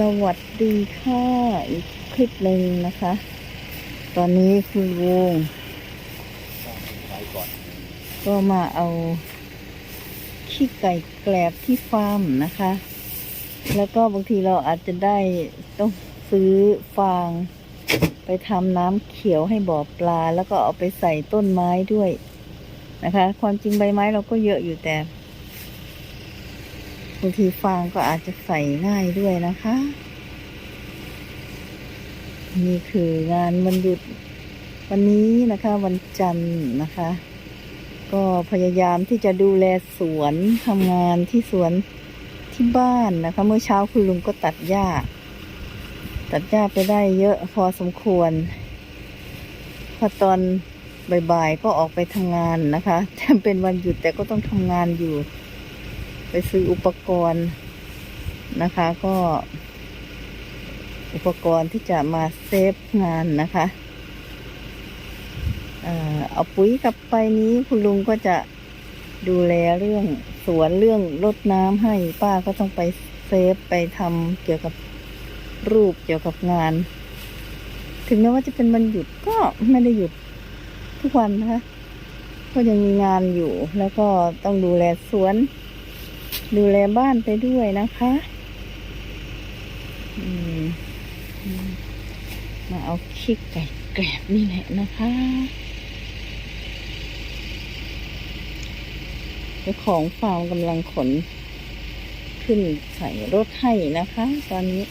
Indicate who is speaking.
Speaker 1: สวัสดีค่ะ อีกคลิปหนึ่งนะคะ ตอนนี้คุณลุง
Speaker 2: ก็
Speaker 1: มาเอาขี้ไก่แกลบที่ฟาร์มนะคะ แล้วก็บางทีเราอาจจะได้ต้องซื้อฟางไปทำน้ำเขียวให้บ่อปลา แล้วก็เอาไปใส่ต้นไม้ด้วยนะคะ ความจริงใบไม้เราก็เยอะอยู่แต่ บางทีฟางก็อาจจะใส่ง่ายด้วยนะคะ นี่คืองานวันหยุดวันนี้นะคะ วันจันทร์นะคะ ก็พยายามที่จะดูแลสวนทำงานที่สวนที่บ้านนะคะ เมื่อเช้าคุณลุงก็ตัดหญ้า ตัดหญ้าไปได้เยอะพอสมควร พอตอนบ่ายๆก็ออกไปทำงานนะคะแต่เป็นวันหยุดแต่ก็ต้องทำงานอยู่ ไปซื้ออุปกรณ์นะคะ ก็ อุปกรณ์ที่จะมาเซฟงานนะคะเอาปุ๋ยกลับไปนี้คุณลุงก็จะดูแลเรื่องสวนเรื่องรดน้ำให้ป้าก็ต้องไปเซฟไปทำเกี่ยวกับรูปเกี่ยวกับงาน ถึงแม้ว่าจะเป็นวันหยุดก็ไม่ได้หยุดทุกวันนะคะ ก็ยังมีงานอยู่แล้วก็ต้องดูแลสวน ดูแลบ้านไปด้วยนะคะมอืมมาเอาขี้ไก่แกรบนี่แหละนะคะเจ้าของฟาร์มกำลังขน ขึ้นใส่รถให้นะคะ ตอนนี้